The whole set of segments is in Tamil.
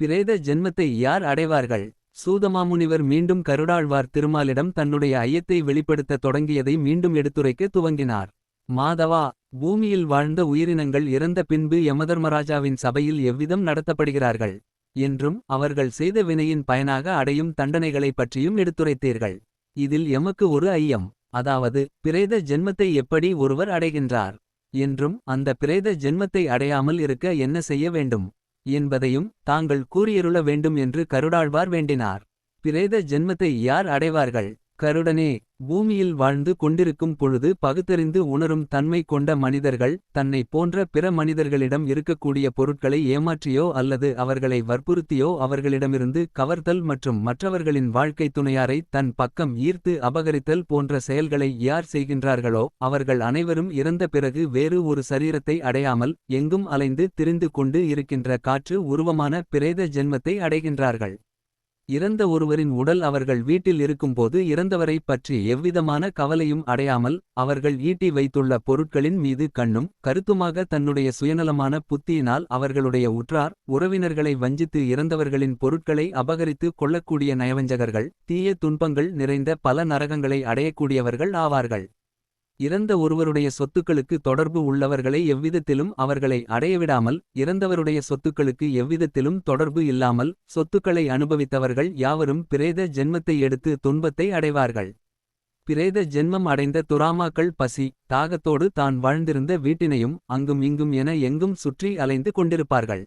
பிரேத ஜென்மத்தை யார் அடைவார்கள்? சூதமாமுனிவர் மீண்டும் கருடாழ்வார் திருமாலிடம் தன்னுடைய ஐயத்தை வெளிப்படுத்த தொடங்கியதை மீண்டும் எடுத்துரைக்க துவங்கினார். மாதவா பூமியில் வாழ்ந்த உயிரினங்கள் இறந்த பின்பு யமதர்மராஜாவின் சபையில் எவ்விதம் நடத்தப்படுகிறார்கள்? என்றும் அவர்கள் செய்த வினையின் பயனாக அடையும் தண்டனைகளைப் பற்றியும் எடுத்துரைத்தீர்கள். இதில் எமக்கு ஒரு ஐயம் அதாவது பிரேத ஜென்மத்தை எப்படி ஒருவர் அடைகின்றார்? என்றும் அந்த பிரேத ஜென்மத்தை அடையாமல் இருக்க என்ன செய்ய வேண்டும்? என்பதையும் தாங்கள் கூறியருள வேண்டும் என்று கருடாழ்வார் வேண்டினார். பிரேத ஜென்மத்தை யார் அடைவார்கள்? கருடனே பூமியில் வாழ்ந்து கொண்டிருக்கும் பொழுது பகுத்தறிந்து உணரும் தன்மை கொண்ட மனிதர்கள் தன்னை போன்ற பிற மனிதர்களிடம் இருக்கக்கூடிய பொருட்களை ஏமாற்றியோ அல்லது அவர்களை வற்புறுத்தியோ அவர்களிடமிருந்து கவர்தல் மற்றும் மற்றவர்களின் வாழ்க்கை துணையாரை தன் பக்கம் ஈர்த்து அபகரித்தல் போன்ற செயல்களை யார் செய்கின்றார்களோ அவர்கள் அனைவரும் இறந்த பிறகு வேறு ஒரு சரீரத்தை அடையாமல் எங்கும் அலைந்து திரிந்து கொண்டு இருக்கின்ற காற்று உருவமான பிரேத ஜென்மத்தை அடைகின்றார்கள். இறந்த ஒருவரின் உடல் அவர்கள் வீட்டில் இருக்கும்போது இறந்தவரைப் பற்றி எவ்விதமான கவலையும் அடையாமல் அவர்கள் ஈட்டி வைத்துள்ள பொருட்களின் மீது கண்ணும் கருத்துமாக தன்னுடைய சுயநலமான புத்தியினால் அவர்களுடைய உற்றார் உறவினர்களை வஞ்சித்து இறந்தவர்களின் பொருட்களை அபகரித்து கொள்ளக்கூடிய நயவஞ்சகர்கள் தீய துன்பங்கள் நிறைந்த பல நரகங்களை அடையக்கூடியவர்கள் ஆவார்கள். இறந்த ஒருவருடைய சொத்துக்களுக்கு தொடர்பு உள்ளவர்களை எவ்விதத்திலும் அவர்களை அடையவிடாமல் இறந்தவருடைய சொத்துக்களுக்கு எவ்விதத்திலும் தொடர்பு இல்லாமல் சொத்துக்களை அனுபவித்தவர்கள் யாவரும் பிரேத ஜென்மத்தை எடுத்து துன்பத்தை அடைவார்கள். பிரேத ஜென்மம் அடைந்த துராமாக்கள் பசி தாகத்தோடு தான் வாழ்ந்திருந்த வீட்டினையும் அங்கும் இங்கும் என எங்கும் சுற்றி அலைந்து கொண்டிருப்பார்கள்.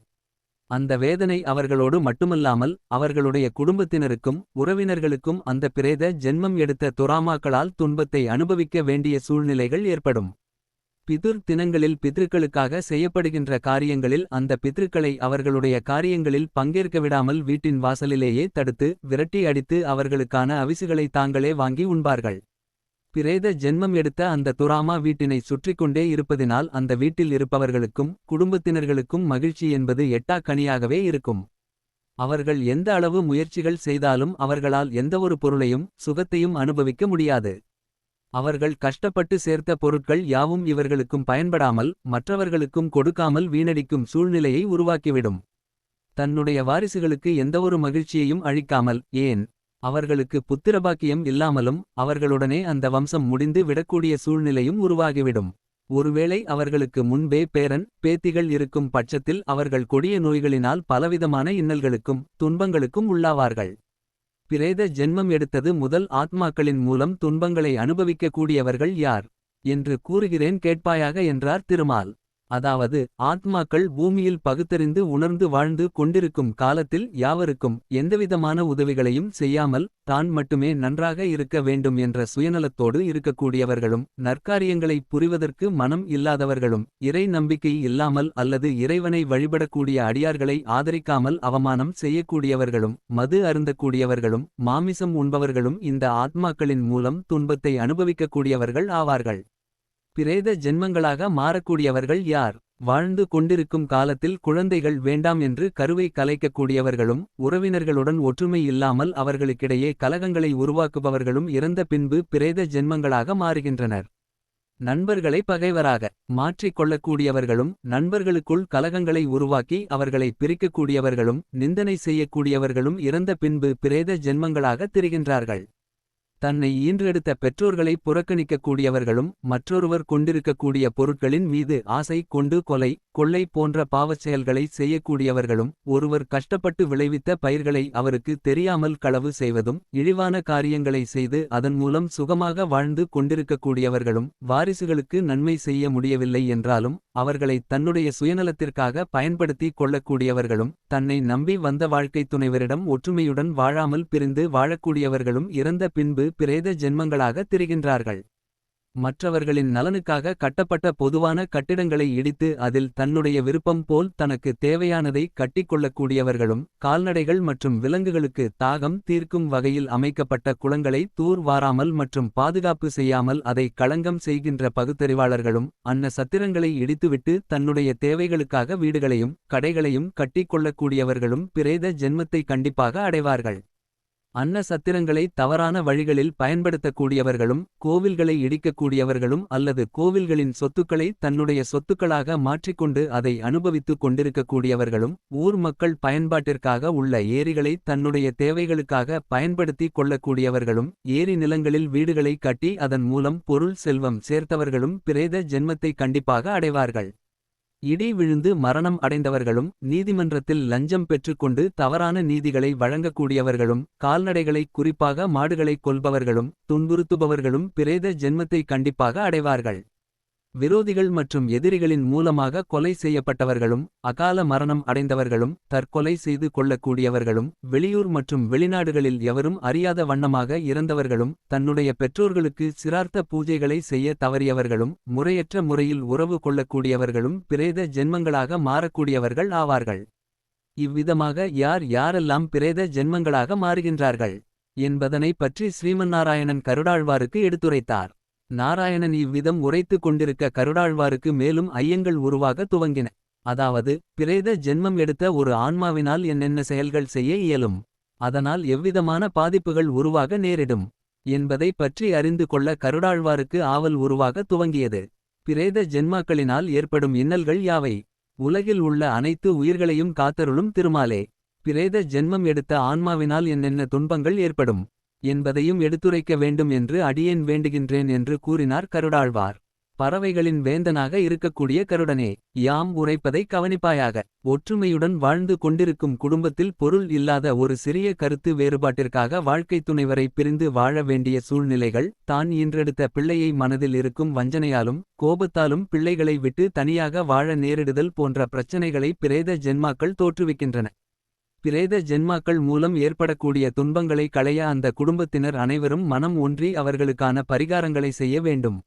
அந்த வேதனை அவர்களோடு மட்டுமல்லாமல் அவர்களுடைய குடும்பத்தினருக்கும் உறவினர்களுக்கும் அந்த பிரேத ஜென்மம் எடுத்த துராமாக்களால் துன்பத்தை அனுபவிக்க வேண்டிய சூழ்நிலைகள் ஏற்படும். பிதுர் தினங்களில் பித்ருக்களுக்காக செய்யப்படுகின்ற காரியங்களில் அந்த பித்ருக்களை அவர்களுடைய காரியங்களில் பங்கேற்க விடாமல் வீட்டின் வாசலிலேயே தடுத்து விரட்டி அடித்து அவர்களுக்கான அவிசுகளை தாங்களே வாங்கி உண்பார்கள். பிரேத ஜென்மம் எடுத்த அந்த துராமா வீட்டினை சுற்றிக்கொண்டே இருப்பதினால் அந்த வீட்டில் இருப்பவர்களுக்கும் குடும்பத்தினர்களுக்கும் மகிழ்ச்சி என்பது எட்டா கனியாகவே இருக்கும். அவர்கள் எந்த அளவு முயற்சிகள் செய்தாலும் அவர்களால் எந்தவொரு பொருளையும் சுகத்தையும் அனுபவிக்க முடியாது. அவர்கள் கஷ்டப்பட்டு சேர்த்த பொருட்கள் யாவும் இவர்களுக்கும் பயன்படாமல் மற்றவர்களுக்கும் கொடுக்காமல் வீணடிக்கும் சூழ்நிலையை உருவாக்கிவிடும். தன்னுடைய வாரிசுகளுக்கு எந்தவொரு மகிழ்ச்சியையும் அழிக்காமல் ஏன் அவர்களுக்கு புத்திரபாக்கியம் இல்லாமலும் அவர்களுடனே அந்த வம்சம் முடிந்து விடக்கூடிய சூழ்நிலையும் உருவாகிவிடும். ஒருவேளை அவர்களுக்கு முன்பே பேரன் பேத்திகள் இருக்கும் பட்சத்தில் அவர்கள் கொடிய நோய்களினால் பலவிதமான இன்னல்களுக்கும் துன்பங்களுக்கும் உள்ளாவார்கள். பிரேத ஜென்மம் எடுத்தது முதல் ஆத்மாக்களின் மூலம் துன்பங்களை அனுபவிக்கக்கூடியவர்கள் யார்? என்று கூறுகிறேன் கேட்பாயாக என்றார் திருமால். அதாவது ஆத்மாக்கள் பூமியில் பகுத்தறிந்து உணர்ந்து வாழ்ந்து கொண்டிருக்கும் காலத்தில் யாவருக்கும் எந்தவிதமான உதவிகளையும் செய்யாமல் தான் மட்டுமே நன்றாக இருக்க வேண்டும் என்ற சுயநலத்தோடு இருக்கக்கூடியவர்களும் நற்காரியங்களை புரிவதற்கு மனம் இல்லாதவர்களும் இறை நம்பிக்கை இல்லாமல் அல்லது இறைவனை வழிபடக்கூடிய அடியார்களை ஆதரிக்காமல் அவமானம் செய்யக்கூடியவர்களும் மது அருந்தக்கூடியவர்களும் மாமிசம் உண்பவர்களும் இந்த ஆத்மாக்களின் மூலம் துன்பத்தை அனுபவிக்கக்கூடியவர்கள் ஆவார்கள். பிரேத ஜென்மங்களாக மாறக்கூடியவர்கள் யார்? வாழ்ந்து கொண்டிருக்கும் காலத்தில் குழந்தைகள் வேண்டாம் என்று கருவை கலைக்கக்கூடியவர்களும் உறவினர்களுடன் ஒற்றுமை இல்லாமல் அவர்களுக்கிடையே கலகங்களை உருவாக்குபவர்களும் இறந்த பின்பு பிரேத ஜென்மங்களாக மாறுகின்றனர். நண்பர்களை பகைவராக மாற்றிக்கொள்ளக்கூடியவர்களும் நண்பர்களுக்குள் கலகங்களை உருவாக்கி அவர்களை பிரிக்கக்கூடியவர்களும் நிந்தனை செய்யக்கூடியவர்களும் இறந்த பின்பு பிரேத ஜென்மங்களாக திரிகின்றார்கள். தன்னை ஈன்றெடுத்த பெற்றோர்களை புறக்கணிக்கக்கூடியவர்களும் மற்றொருவர் கொண்டிருக்கக்கூடிய பொருட்களின் மீது ஆசை கொண்டு கொலை கொள்ளை போன்ற பாவச் செயல்களை செய்யக்கூடியவர்களும் ஒருவர் கஷ்டப்பட்டு விளைவித்த பயிர்களை அவருக்கு தெரியாமல் களவு செய்வதும் இழிவான காரியங்களை செய்து அதன் மூலம் சுகமாக வாழ்ந்து கொண்டிருக்கக்கூடியவர்களும் வாரிசுகளுக்கு நன்மை செய்ய முடியவில்லை என்றாலும் அவர்களை தன்னுடைய சுயநலத்திற்காக பயன்படுத்தி கொள்ளக்கூடியவர்களும் தன்னை நம்பி வந்த வாழ்க்கை துணைவரிடம் ஒற்றுமையுடன் வாழாமல் பிரிந்து வாழக்கூடியவர்களும் இறந்த பின்பு பிரேத ஜென்மங்களாக திரிகின்றார்கள். மற்றவர்களின் நலனுக்காக கட்டப்பட்ட பொதுவான கட்டிடங்களை இடித்து அதில் தன்னுடைய விருப்பம் போல் தனக்கு தேவையானதை கட்டிக்கொள்ளக்கூடியவர்களும் கால்நடைகள் மற்றும் விலங்குகளுக்கு தாகம் தீர்க்கும் வகையில் அமைக்கப்பட்ட குளங்களை தூர் வாராமல் மற்றும் பாதுகாப்பு செய்யாமல் அதை களங்கம் செய்கின்ற பகுத்தறிவாளர்களும் அன்ன சத்திரங்களை இடித்துவிட்டு தன்னுடைய தேவைகளுக்காக வீடுகளையும் கடைகளையும் கட்டிக்கொள்ளக்கூடியவர்களும் பிரேத ஜென்மத்தை கண்டிப்பாக அடைவார்கள். அன்ன சத்திரங்களை தவறான வழிகளில் பயன்படுத்தக்கூடியவர்களும் கோவில்களை இடிக்கக்கூடியவர்களும் அல்லது கோவில்களின் சொத்துக்களை தன்னுடைய சொத்துக்களாக மாற்றிக்கொண்டு அதை அனுபவித்துக் கொண்டிருக்கக்கூடியவர்களும் ஊர் மக்கள் பயன்பாட்டிற்காக உள்ள ஏரிகளை தன்னுடைய தேவைகளுக்காக பயன்படுத்திக் கொள்ளக்கூடியவர்களும் ஏரி நிலங்களில் வீடுகளை கட்டி அதன் மூலம் பொருள் செல்வம் சேர்த்தவர்களும் பிரேத ஜென்மத்தை கண்டிப்பாக அடைவார்கள். இடி விழுந்து மரணம் அடைந்தவர்களும் நீதிமன்றத்தில் லஞ்சம் பெற்றுக்கொண்டு தவறான நீதிகளை வழங்கக்கூடியவர்களும் கால்நடைகளை குறிப்பாக மாடுகளை கொல்பவர்களும் துன்புறுத்துபவர்களும் பிரேத ஜென்மத்தை கண்டிப்பாக அடைவார்கள். விரோதிகள் மற்றும் எதிரிகளின் மூலமாக கொலை செய்யப்பட்டவர்களும் அகால மரணம் அடைந்தவர்களும் தற்கொலை செய்து கொள்ளக்கூடியவர்களும் வெளியூர் மற்றும் வெளிநாடுகளில் எவரும் அறியாத வண்ணமாக இறந்தவர்களும் தன்னுடைய பெற்றோர்களுக்கு சிரார்த்த பூஜைகளை செய்ய தவறியவர்களும் முறையற்ற முறையில் உறவு கொள்ளக்கூடியவர்களும் பிரேத ஜென்மங்களாக மாறக்கூடியவர்கள் ஆவார்கள். இவ்விதமாக யார் யாரெல்லாம் பிரேத ஜென்மங்களாக மாறுகின்றார்கள் என்பதனை பற்றி ஸ்ரீமன்னாராயணன் கருடாழ்வாருக்கு எடுத்துரைத்தார். நாராயணன் இவ்விதம் உரைத்துக் கொண்டிருக்க கருடாழ்வாருக்கு மேலும் ஐயங்கள் உருவாக துவங்கின. அதாவது பிரேத ஜென்மம் எடுத்த ஒரு ஆன்மாவினால் என்னென்ன செயல்கள் செய்ய இயலும் அதனால் எவ்விதமான பாதிப்புகள் உருவாக நேரிடும் என்பதை பற்றி அறிந்து கொள்ள கருடாழ்வாருக்கு ஆவல் உருவாக துவங்கியது. பிரேத ஜென்மாக்களினால் ஏற்படும் இன்னல்கள் யாவை? உலகில் உள்ள அனைத்து உயிர்களையும் காத்தருளும் திருமாலே பிரேத ஜென்மம் எடுத்த ஆன்மாவினால் என்னென்ன துன்பங்கள் ஏற்படும்? என்பதையும் எடுத்துரைக்க வேண்டும் என்று அடியேன் வேண்டுகின்றேன் என்று கூறினார் கருடாழ்வார். பறவைகளின் வேந்தனாக இருக்கக்கூடிய கருடனே யாம் உரைப்பதை கவனிப்பாயாக. ஒற்றுமையுடன் வாழ்ந்து கொண்டிருக்கும் குடும்பத்தில் பொருள் இல்லாத ஒரு சிறிய கருத்து வேறுபாட்டிற்காக வாழ்க்கைத் துணைவரை பிரிந்து வாழ வேண்டிய சூழ்நிலைகள் தான் இன்றெடுத்த பிள்ளையை மனதில் இருக்கும் வஞ்சனையாலும் கோபத்தாலும் பிள்ளைகளை விட்டு தனியாக வாழ நேரிடுதல் போன்ற பிரச்சனைகளை பிரேத ஜென்மாக்கள் தோற்றுவிக்கின்றன. பிரேத ஜென்மாக்கள் மூலம் ஏற்படக்கூடிய துன்பங்களை களைய அந்த குடும்பத்தினர் அனைவரும் மனம் ஒன்றி அவர்களுக்கான பரிகாரங்களை செய்ய வேண்டும்.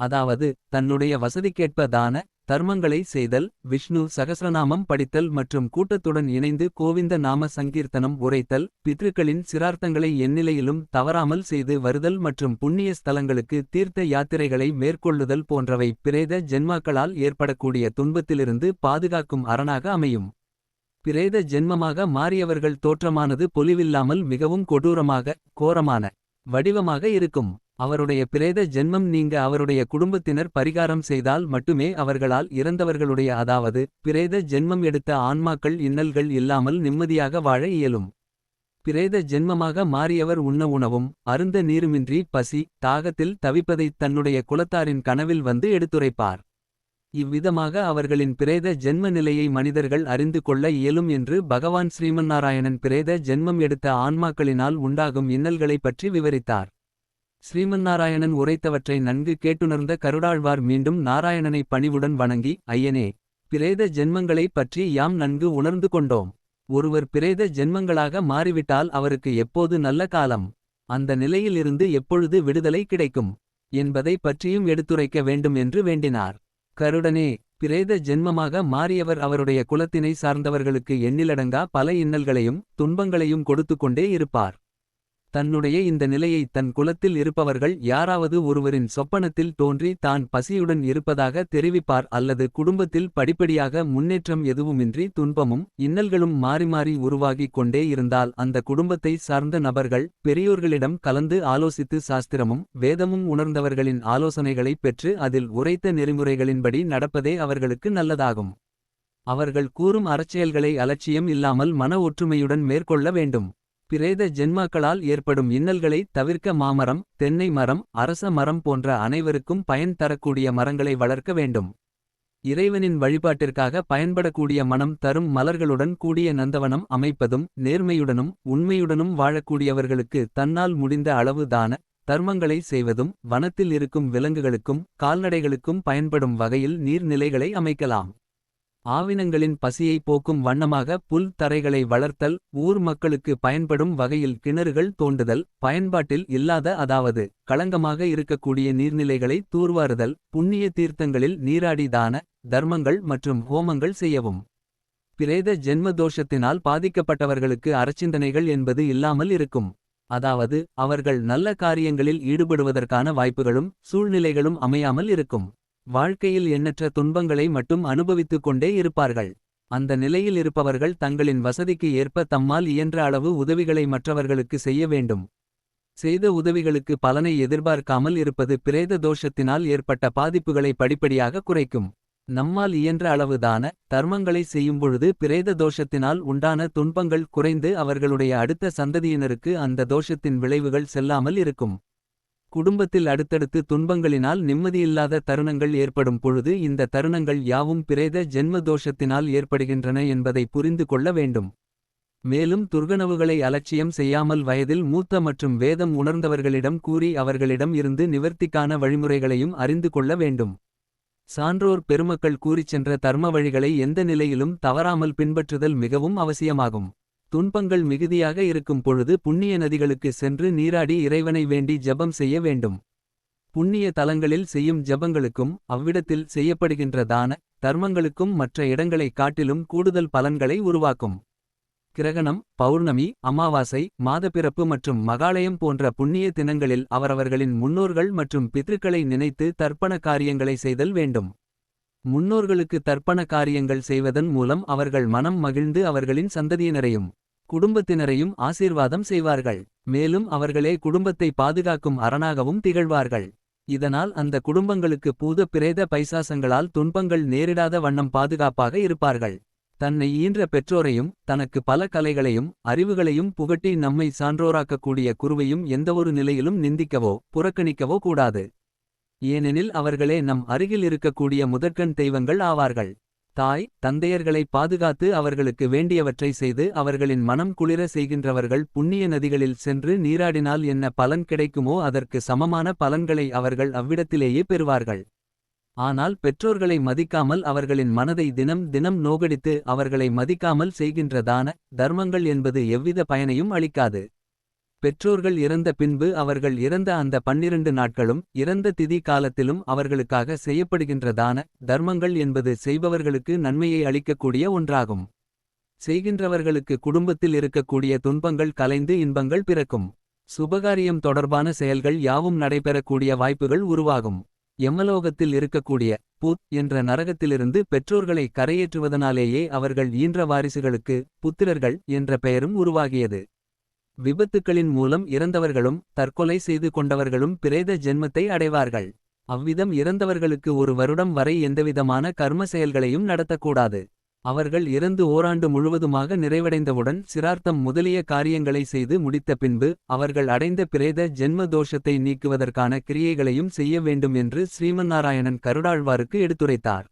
அதாவது தன்னுடைய வசதிக்கேற்ப தான தர்மங்களை செய்தல் விஷ்ணு சகஸ்ரநாமம் படித்தல் மற்றும் கூட்டத்துடன் இணைந்து கோவிந்த நாம சங்கீர்த்தனம் உரைத்தல் பித்ருக்களின் சிரார்த்தங்களை எந்நிலையிலும் தவறாமல் செய்து வருதல் மற்றும் புண்ணிய ஸ்தலங்களுக்கு தீர்த்த யாத்திரைகளை மேற்கொள்ளுதல் போன்றவை பிரேத ஜென்மாக்களால் ஏற்படக்கூடிய துன்பத்திலிருந்து பாதுகாக்கும் அரணாக அமையும். பிரேத ஜென்மமாக மாறியவர்கள் தோற்றமானது பொலிவில்லாமல் மிகவும் கொடூரமாக கோரமான வடிவமாக இருக்கும். அவருடைய பிரேத ஜென்மம் நீங்க அவருடைய குடும்பத்தினர் பரிகாரம் செய்தால் மட்டுமே அவர்களால் இறந்தவர்களுடைய அதாவது பிரேத ஜென்மம் எடுத்த ஆன்மாக்கள் இன்னல்கள் இல்லாமல் நிம்மதியாக வாழ இயலும். பிரேத ஜென்மமாக மாறியவர் உண்ண உணவும் அருந்த நீருமின்றி பசி தாகத்தில் தவிப்பதைத் தன்னுடைய குலத்தாரின் கனவில் வந்து எடுத்துரைப்பார். இவ்விதமாக அவர்களின் பிரேத ஜென்ம நிலையை மனிதர்கள் அறிந்து கொள்ள இயலும் என்று பகவான் ஸ்ரீமன்னாராயணன் பிரேத ஜென்மம் எடுத்த ஆன்மாக்களினால் உண்டாகும் இன்னல்களைப் பற்றி விவரித்தார். ஸ்ரீமன்னாராயணன் உரைத்தவற்றை நன்கு கேட்டுணர்ந்த கருடாழ்வார் மீண்டும் நாராயணனை பணிவுடன் வணங்கி ஐயனே பிரேத ஜென்மங்களைப் பற்றி யாம் நன்கு உணர்ந்து கொண்டோம். ஒருவர் பிரேத ஜென்மங்களாக மாறிவிட்டால் அவருக்கு எப்போது நல்ல காலம்? அந்த நிலையிலிருந்து எப்பொழுது விடுதலை கிடைக்கும்? என்பதை பற்றியும் எடுத்துரைக்க வேண்டும் என்று வேண்டினார். கருடனே பிரேத ஜென்மமாக மாறியவர் அவருடைய குலத்தினை சார்ந்தவர்களுக்கு எண்ணிலடங்கா பல இன்னல்களையும் துன்பங்களையும் கொடுத்து கொண்டே இருப்பார். தன்னுடைய இந்த நிலையை தன் குலத்தில் இருப்பவர்கள் யாராவது ஒருவரின் சொப்பனத்தில் தோன்றி தான் பசியுடன் இருப்பதாக தெரிவிப்பார் அல்லது குடும்பத்தில் படிப்படியாக முன்னேற்றம் எதுவுமின்றி துன்பமும் இன்னல்களும் மாறி மாறி உருவாகிக் கொண்டே இருந்தால் அந்த குடும்பத்தை சார்ந்த நபர்கள் பெரியோர்களிடம் கலந்து ஆலோசித்து சாஸ்திரமும் வேதமும் உணர்ந்தவர்களின் ஆலோசனைகளைப் பெற்று அதில் உரைத்த நெறிமுறைகளின்படி நடப்பதே அவர்களுக்கு நல்லதாகும். அவர்கள் கூறும் அறச்செயல்களை அலட்சியம் இல்லாமல் மன ஒற்றுமையுடன் மேற்கொள்ள வேண்டும். பிரேத ஜென்மாக்களால் ஏற்படும் இன்னல்களை தவிர்க்க மாமரம் தென்னை மரம் அரச மரம் போன்ற அனைவருக்கும் பயன் தரக்கூடிய மரங்களை வளர்க்க வேண்டும். இறைவனின் வழிபாட்டிற்காக பயன்படக்கூடிய மனம் தரும் மலர்களுடன் கூடிய நந்தவனம் அமைப்பதும் நேர்மையுடனும் உண்மையுடனும் வாழக்கூடியவர்களுக்கு தன்னால் முடிந்த அளவு தான தர்மங்களை செய்வதும் வனத்தில் இருக்கும் விலங்குகளுக்கும் கால்நடைகளுக்கும் பயன்படும் வகையில் நீர்நிலைகளை அமைக்கலாம். ஆவினங்களின் பசியை போக்கும் வண்ணமாக புல் தரைகளை வளர்த்தல் ஊர் மக்களுக்கு பயன்படும் வகையில் கிணறுகள் தோண்டுதல் பயன்பாட்டில் இல்லாத அதாவது களங்கமாக இருக்கக்கூடிய நீர்நிலைகளை தூர்வாறுதல் புண்ணிய தீர்த்தங்களில் நீராடி தான தர்மங்கள் மற்றும் ஹோமங்கள் செய்யவும். பிரேத ஜென்ம தோஷத்தினால் பாதிக்கப்பட்டவர்களுக்கு அறச்சிந்தனைகள் என்பது இல்லாமல் இருக்கும். அதாவது அவர்கள் நல்ல காரியங்களில் ஈடுபடுவதற்கான வாய்ப்புகளும் சூழ்நிலைகளும் அமையாமல் இருக்கும். வாழ்க்கையில் எண்ணற்ற துன்பங்களை மட்டும் அனுபவித்துக் கொண்டே இருப்பார்கள் அந்த நிலையில் இருப்பவர்கள் தங்களின் வசதிக்கு ஏற்ப தம்மால் இயன்ற அளவு உதவிகளை மற்றவர்களுக்கு செய்ய வேண்டும். செய்த உதவிகளுக்கு பலனை எதிர்பார்க்காமல் இருப்பது பிரேத தோஷத்தினால் ஏற்பட்ட பாதிப்புகளை படிப்படியாக குறைக்கும். நம்மால் இயன்ற அளவுதான தர்மங்களை செய்யும்பொழுது பிரேத தோஷத்தினால் உண்டான துன்பங்கள் குறைந்து அவர்களுடைய அடுத்த சந்ததியினருக்கு அந்த தோஷத்தின் விளைவுகள் செல்லாமல் இருக்கும். குடும்பத்தில் அடுத்தடுத்து துன்பங்களினால் நிம்மதியில்லாத தருணங்கள் ஏற்படும் பொழுது இந்த தருணங்கள் யாவும் பிரேத ஜென்ம தோஷத்தினால் ஏற்படுகின்றன என்பதை புரிந்து கொள்ள வேண்டும். மேலும் துர்கனவுகளை அலட்சியம் செய்யாமல் வயதில் மூத்த மற்றும் வேதம் உணர்ந்தவர்களிடம் கூறி அவர்களிடம் இருந்து நிவர்த்திக்கான வழிமுறைகளையும் அறிந்து கொள்ள வேண்டும். சான்றோர் பெருமக்கள் கூறிச் சென்ற தர்ம வழிகளை எந்த நிலையிலும் தவறாமல் பின்பற்றுதல் மிகவும் அவசியமாகும். துன்பங்கள் மிகுதியாக இருக்கும் பொழுது புண்ணிய நதிகளுக்கு சென்று நீராடி இறைவனை வேண்டி ஜெபம் செய்ய வேண்டும். புண்ணிய தலங்களில் செய்யும் ஜெபங்களுக்கும் அவ்விடத்தில் செய்யப்படுகின்ற தான தர்மங்களுக்கும் மற்ற இடங்களைக் காட்டிலும் கூடுதல் பலன்களை உருவாக்கும். கிரகணம் பௌர்ணமி அமாவாசை மாதப்பிறப்பு மற்றும் மகாலயம் போன்ற புண்ணிய தினங்களில் அவரவர்களின் முன்னோர்கள் மற்றும் பித்ருக்களை நினைத்து தர்ப்பண காரியங்களை செய்தல் வேண்டும். முன்னோர்களுக்கு தர்ப்பண காரியங்கள் செய்வதன் மூலம் அவர்கள் மனம் மகிழ்ந்து அவர்களின் சந்ததியினரையும். குடும்பத்தினரையும் ஆசீர்வாதம் செய்வார்கள். மேலும் அவர்களே குடும்பத்தை பாதுகாக்கும் அரணாகவும் திகழ்வார்கள். இதனால் அந்த குடும்பங்களுக்கு பூத பிரேத பைசாசங்களால் துன்பங்கள் நேரிடாத வண்ணம் பாதுகாப்பாக இருப்பார்கள். தன்னை ஈன்ற பெற்றோரையும் தனக்கு பல கலைகளையும் அறிவுகளையும் புகட்டி நம்மை சான்றோராக்கக்கூடிய குருவையும் எந்தவொரு நிலையிலும் நிந்திக்கவோ புறக்கணிக்கவோ கூடாது. ஏனெனில் அவர்களே நம் அருகில் இருக்கக்கூடிய முதற்கண் தெய்வங்கள் ஆவார்கள். தாய் தந்தையர்களை பாதுகாத்து அவர்களுக்கு வேண்டியவற்றை செய்து அவர்களின் மனம் குளிர செய்கின்றவர்கள் புண்ணிய நதிகளில் சென்று நீராடினால் என்ன பலன் கிடைக்குமோ அதற்கு சமமான பலன்களை அவர்கள் அவ்விடத்திலேயே பெறுவார்கள். ஆனால் பெற்றோர்களை மதிக்காமல் அவர்களின் மனதை தினம் தினம் நோகடித்து அவர்களை மதிக்காமல் செய்கின்ற தான தர்மங்கள் என்பது எவ்வித பயனையும் அளிக்காது. பெற்றோர்கள் இறந்த பின்பு அவர்கள் இறந்த அந்த பன்னிரண்டு நாட்களும் இறந்த திதி காலத்திலும் அவர்களுக்காக செய்யப்படுகின்ற தான தர்மங்கள் என்பது செய்பவர்களுக்கு நன்மையை அளிக்கக்கூடிய ஒன்றாகும். செய்கின்றவர்களுக்கு குடும்பத்தில் இருக்கக்கூடிய துன்பங்கள் கலைந்து இன்பங்கள் பிறக்கும். சுபகாரியம் தொடர்பான செயல்கள் யாவும் நடைபெறக்கூடிய வாய்ப்புகள் உருவாகும். எம்மலோகத்தில் இருக்கக்கூடிய புத் என்ற நரகத்திலிருந்து பெற்றோர்களை கரையேற்றுவதனாலேயே அவர்கள் ஈன்ற வாரிசுகளுக்கு புத்திரர்கள் என்ற பெயரும் உருவாகியது. விபத்துக்களின் மூலம் இறந்தவர்களும் தற்கொலை செய்து கொண்டவர்களும் பிரேத ஜென்மத்தை அடைவார்கள். அவ்விதம் இறந்தவர்களுக்கு ஒரு வருடம் வரை எந்தவிதமான கர்ம செயல்களையும் நடத்தக்கூடாது. அவர்கள் இறந்து ஓராண்டு முழுவதுமாக நிறைவடைந்தவுடன் சிரார்த்தம் முதலிய காரியங்களை செய்து முடித்த பின்பு அவர்கள் அடைந்த பிரேத ஜென்ம தோஷத்தை நீக்குவதற்கான கிரியைகளையும் செய்ய வேண்டும் என்று ஸ்ரீமன்னாராயணன் கருடாழ்வாருக்கு எடுத்துரைத்தார்.